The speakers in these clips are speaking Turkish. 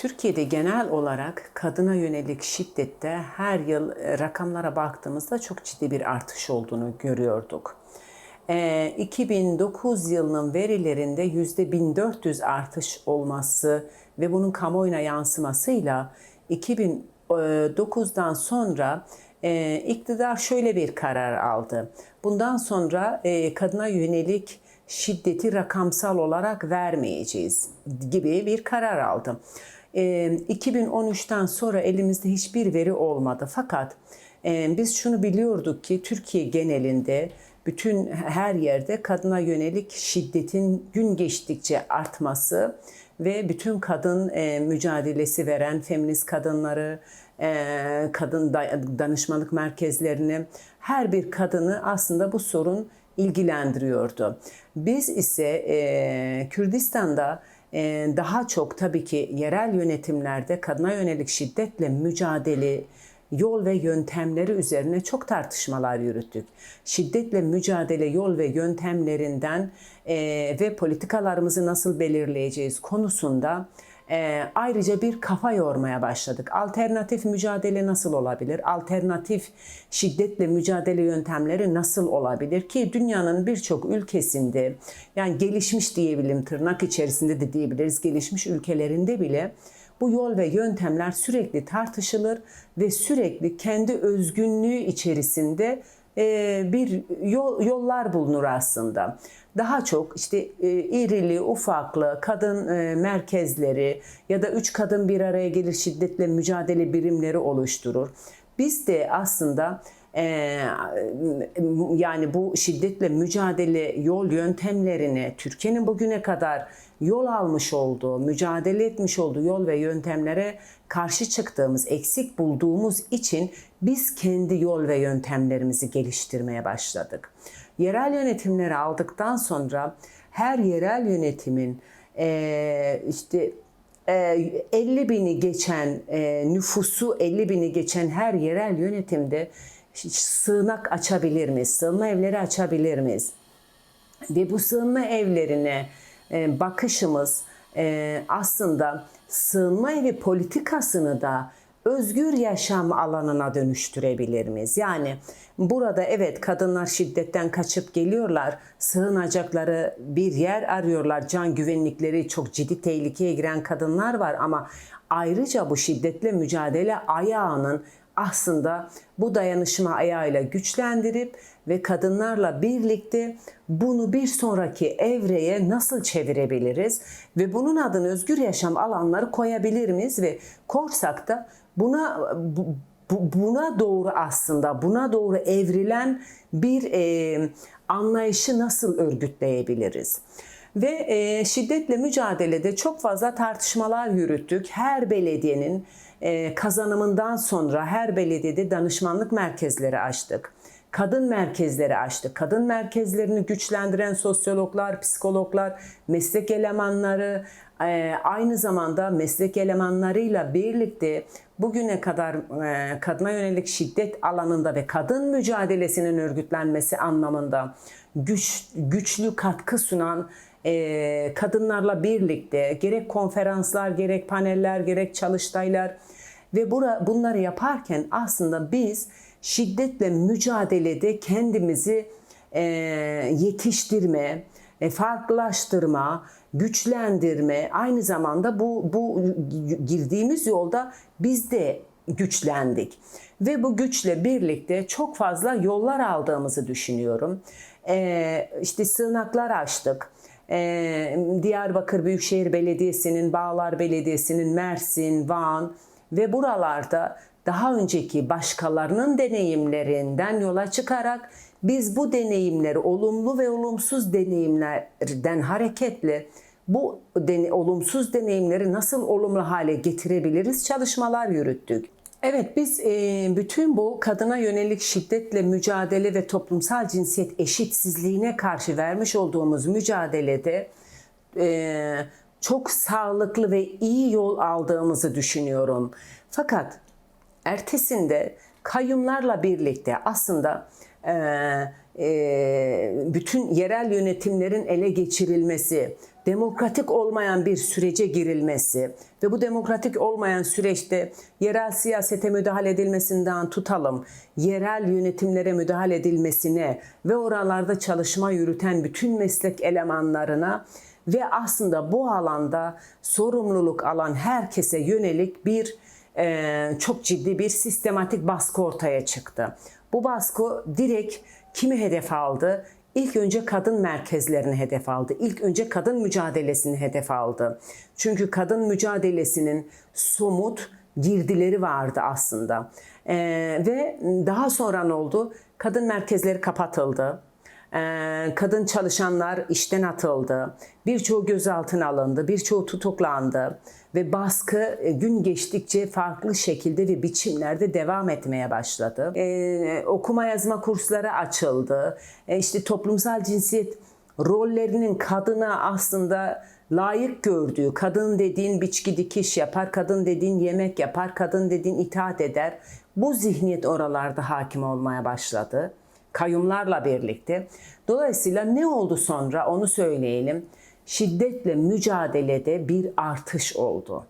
Türkiye'de genel olarak kadına yönelik şiddette her yıl e, rakamlara baktığımızda çok ciddi bir artış olduğunu görüyorduk. E, 2009 yılının verilerinde %1400 artış olması ve bunun kamuoyuna yansımasıyla 2009'dan sonra e, iktidar şöyle bir karar aldı. Bundan sonra e, kadına yönelik şiddeti rakamsal olarak vermeyeceğiz gibi bir karar aldı. E, 2013'ten sonra elimizde hiçbir veri olmadı. Fakat e, biz şunu biliyorduk ki Türkiye genelinde bütün her yerde kadına yönelik şiddetin gün geçtikçe artması ve bütün kadın e, mücadelesi veren feminist kadınları, e, kadın da- danışmanlık merkezlerini, her bir kadını aslında bu sorun ilgilendiriyordu. Biz ise e, Kürdistan'da daha çok tabii ki yerel yönetimlerde kadına yönelik şiddetle mücadele yol ve yöntemleri üzerine çok tartışmalar yürüttük. Şiddetle mücadele yol ve yöntemlerinden e, ve politikalarımızı nasıl belirleyeceğiz konusunda e, ayrıca bir kafa yormaya başladık. Alternatif mücadele nasıl olabilir? Alternatif şiddetle mücadele yöntemleri nasıl olabilir ki dünyanın birçok ülkesinde yani gelişmiş diyebilirim tırnak içerisinde de diyebiliriz gelişmiş ülkelerinde bile bu yol ve yöntemler sürekli tartışılır ve sürekli kendi özgünlüğü içerisinde bir yol, yollar bulunur aslında. Daha çok işte e, irili, ufaklı kadın e, merkezleri ya da üç kadın bir araya gelir şiddetle mücadele birimleri oluşturur. Biz de aslında e, yani bu şiddetle mücadele yol yöntemlerini Türkiye'nin bugüne kadar yol almış olduğu, mücadele etmiş olduğu yol ve yöntemlere karşı çıktığımız, eksik bulduğumuz için biz kendi yol ve yöntemlerimizi geliştirmeye başladık. Yerel yönetimleri aldıktan sonra her yerel yönetimin eee, işte eee, 50 bini geçen nüfusu 50 bini geçen her yerel yönetimde sığınak açabilir miyiz? Sığınma evleri açabilir miyiz? Ve bu sığınma evlerine e, bakışımız e, aslında sığınma evi politikasını da özgür yaşam alanına dönüştürebilir miyiz? Yani burada evet kadınlar şiddetten kaçıp geliyorlar, sığınacakları bir yer arıyorlar, can güvenlikleri çok ciddi tehlikeye giren kadınlar var ama ayrıca bu şiddetle mücadele ayağının aslında bu dayanışma ayağıyla güçlendirip ve kadınlarla birlikte bunu bir sonraki evreye nasıl çevirebiliriz ve bunun adını özgür yaşam alanları koyabilir miyiz ve korsak da buna bu- bu- buna doğru aslında buna doğru evrilen bir e, anlayışı nasıl örgütleyebiliriz? Ve e, şiddetle mücadelede çok fazla tartışmalar yürüttük. Her belediyenin e, kazanımından sonra her belediyede danışmanlık merkezleri açtık. Kadın merkezleri açtık. Kadın merkezlerini güçlendiren sosyologlar, psikologlar, meslek elemanları, e, aynı zamanda meslek elemanlarıyla birlikte bugüne kadar e, kadına yönelik şiddet alanında ve kadın mücadelesinin örgütlenmesi anlamında güç güçlü katkı sunan e, kadınlarla birlikte gerek konferanslar, gerek paneller, gerek çalıştaylar ve bura, bunları yaparken aslında biz şiddetle mücadelede kendimizi e, yetiştirme, e, farklılaştırma, güçlendirme, aynı zamanda bu, bu girdiğimiz yolda biz de güçlendik. Ve bu güçle birlikte çok fazla yollar aldığımızı düşünüyorum. E, işte sığınaklar açtık. E, Diyarbakır Büyükşehir Belediyesi'nin, Bağlar Belediyesi'nin, Mersin, Van ve buralarda daha önceki başkalarının deneyimlerinden yola çıkarak biz bu deneyimleri olumlu ve olumsuz deneyimlerden hareketle bu olumsuz deneyimleri nasıl olumlu hale getirebiliriz çalışmalar yürüttük. Evet biz e, bütün bu kadına yönelik şiddetle mücadele ve toplumsal cinsiyet eşitsizliğine karşı vermiş olduğumuz mücadelede e, çok sağlıklı ve iyi yol aldığımızı düşünüyorum. Fakat ertesinde kayyumlarla birlikte aslında e, bütün yerel yönetimlerin ele geçirilmesi, demokratik olmayan bir sürece girilmesi ve bu demokratik olmayan süreçte yerel siyasete müdahale edilmesinden tutalım, yerel yönetimlere müdahale edilmesine ve oralarda çalışma yürüten bütün meslek elemanlarına ve aslında bu alanda sorumluluk alan herkese yönelik bir e, çok ciddi bir sistematik baskı ortaya çıktı. Bu baskı direkt kimi hedef aldı? İlk önce kadın merkezlerini hedef aldı. İlk önce kadın mücadelesini hedef aldı. Çünkü kadın mücadelesinin somut girdileri vardı aslında. Ee, ve daha sonra ne oldu? Kadın merkezleri kapatıldı. Ee, kadın çalışanlar işten atıldı. Birçoğu gözaltına alındı, birçoğu tutuklandı ve baskı e, gün geçtikçe farklı şekilde ve biçimlerde devam etmeye başladı. Ee, okuma yazma kursları açıldı. Ee, işte toplumsal cinsiyet rollerinin kadına aslında layık gördüğü, kadın dediğin biçki dikiş yapar, kadın dediğin yemek yapar, kadın dediğin itaat eder. Bu zihniyet oralarda hakim olmaya başladı kayyumlarla birlikte. Dolayısıyla ne oldu sonra onu söyleyelim. Şiddetle mücadelede bir artış oldu.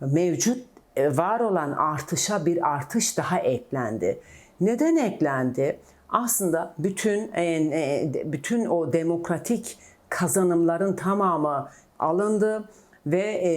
Mevcut e, var olan artışa bir artış daha eklendi. Neden eklendi? Aslında bütün e, e, bütün o demokratik kazanımların tamamı alındı ve e,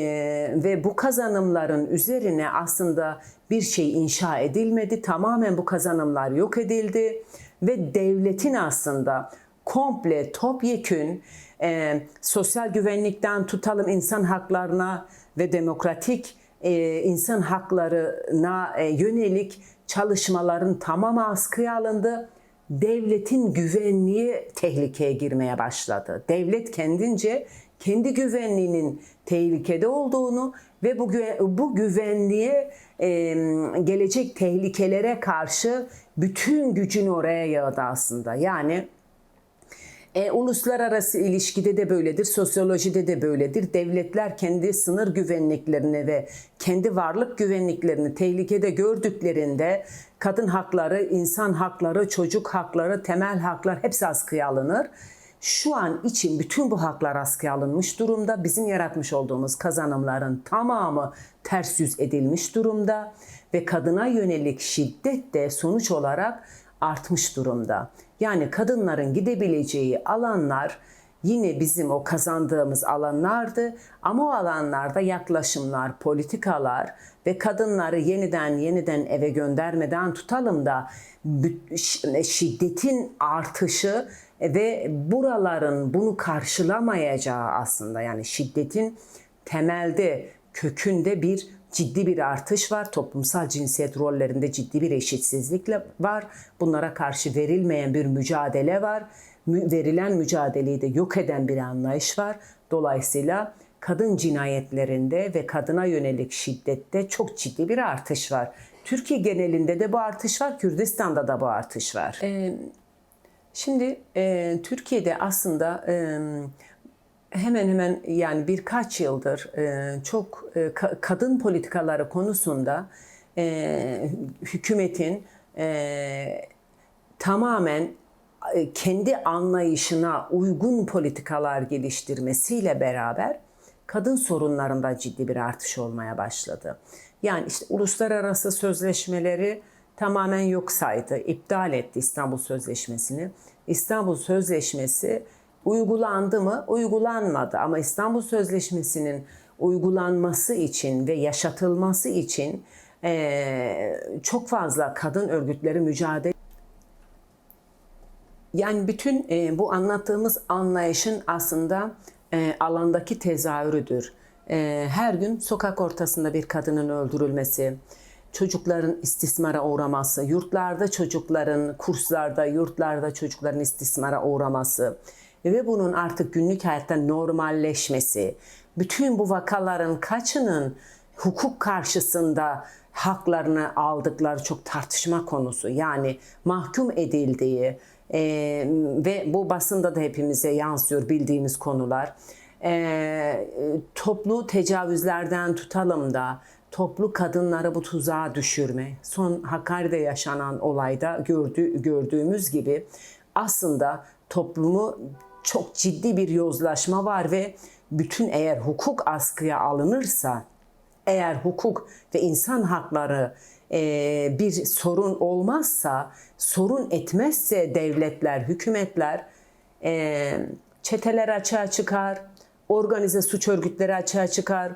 ve bu kazanımların üzerine aslında bir şey inşa edilmedi. Tamamen bu kazanımlar yok edildi ve devletin aslında komple topyekün e, sosyal güvenlikten tutalım insan haklarına ve demokratik e, insan haklarına e, yönelik çalışmaların tamamı askıya alındı. Devletin güvenliği tehlikeye girmeye başladı. Devlet kendince kendi güvenliğinin tehlikede olduğunu ve bu, bu güvenliğe gelecek tehlikelere karşı bütün gücünü oraya yağdı aslında. Yani e, uluslararası ilişkide de böyledir, sosyolojide de böyledir. Devletler kendi sınır güvenliklerini ve kendi varlık güvenliklerini tehlikede gördüklerinde kadın hakları, insan hakları, çocuk hakları, temel haklar hepsi askıya alınır. Şu an için bütün bu haklar askıya alınmış durumda. Bizim yaratmış olduğumuz kazanımların tamamı ters yüz edilmiş durumda ve kadına yönelik şiddet de sonuç olarak artmış durumda. Yani kadınların gidebileceği alanlar yine bizim o kazandığımız alanlardı ama o alanlarda yaklaşımlar, politikalar ve kadınları yeniden yeniden eve göndermeden tutalım da şiddetin artışı ve buraların bunu karşılamayacağı aslında yani şiddetin temelde kökünde bir ciddi bir artış var. Toplumsal cinsiyet rollerinde ciddi bir eşitsizlik var. Bunlara karşı verilmeyen bir mücadele var. Verilen mücadeleyi de yok eden bir anlayış var. Dolayısıyla kadın cinayetlerinde ve kadına yönelik şiddette çok ciddi bir artış var. Türkiye genelinde de bu artış var, Kürdistan'da da bu artış var. Ee, şimdi e, Türkiye'de aslında e, hemen hemen yani birkaç yıldır e, çok e, kadın politikaları konusunda e, hükümetin e, tamamen kendi anlayışına uygun politikalar geliştirmesiyle beraber kadın sorunlarında ciddi bir artış olmaya başladı. Yani işte uluslararası sözleşmeleri tamamen yok saydı, iptal etti İstanbul Sözleşmesi'ni. İstanbul Sözleşmesi uygulandı mı? Uygulanmadı ama İstanbul Sözleşmesi'nin uygulanması için ve yaşatılması için e, çok fazla kadın örgütleri mücadele yani bütün e, bu anlattığımız anlayışın aslında e, alandaki tezahürüdür. E, her gün sokak ortasında bir kadının öldürülmesi, çocukların istismara uğraması, yurtlarda çocukların, kurslarda, yurtlarda çocukların istismara uğraması ve bunun artık günlük hayatta normalleşmesi, bütün bu vakaların kaçının hukuk karşısında haklarını aldıkları çok tartışma konusu. Yani mahkum edildiği e, ve bu basında da hepimize yansıyor bildiğimiz konular. E, toplu tecavüzlerden tutalım da toplu kadınları bu tuzağa düşürme, son Hakkari'de yaşanan olayda gördü, gördüğümüz gibi aslında toplumu çok ciddi bir yozlaşma var ve bütün eğer hukuk askıya alınırsa, eğer hukuk ve insan hakları e, bir sorun olmazsa, sorun etmezse devletler, hükümetler e, çeteler açığa çıkar, organize suç örgütleri açığa çıkar,